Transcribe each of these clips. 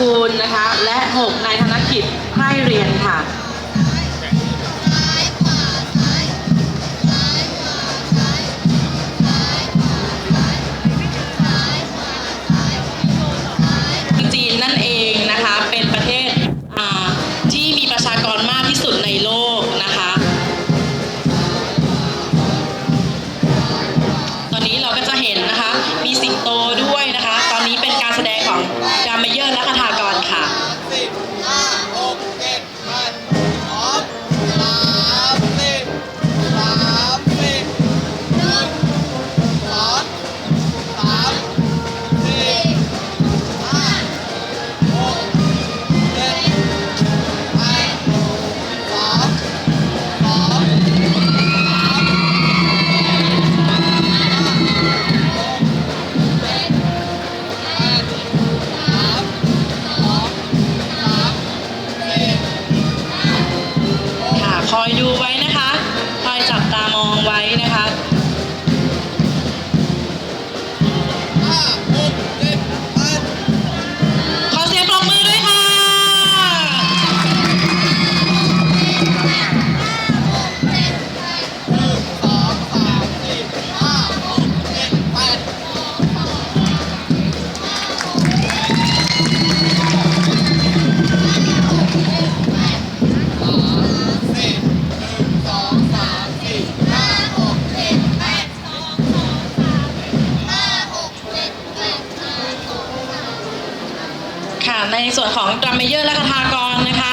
กูลนะคะ และ 6 นายธนกิจไพร่เรียนค่ะจีนนั่นเองนะคะ เป็นประเทศอ่าที่มีประชากรมากที่สุดในโลกนะคะ ตอนนี้เราก็จะเห็นนะคะ มีสิงโตด้วยนะคะ ตอนนี้เป็นการแสดงของดามเยอร์ ไว้นะคะ ค่ะ ในส่วนของดรัมเมเยอร์และกทากรนะคะ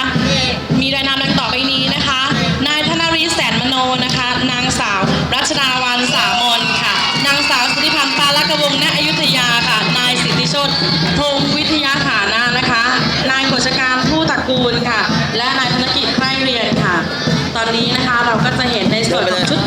มีรายนามดังต่อไปนี้นะคะ นายธนริแสนมโนนะคะ นางสาว รัชดาวันสามนค่ะ นางสาวสุธิพันธ์ปาลกวงณอยุธยาค่ะ นายสิทธิชดพงวิทยาฐานานะคะ นายกฤชการผู้ตระกูลค่ะ และนายธนกิจไพรเรียนค่ะ ตอนนี้นะคะเราก็จะเห็นในส่วนของชุด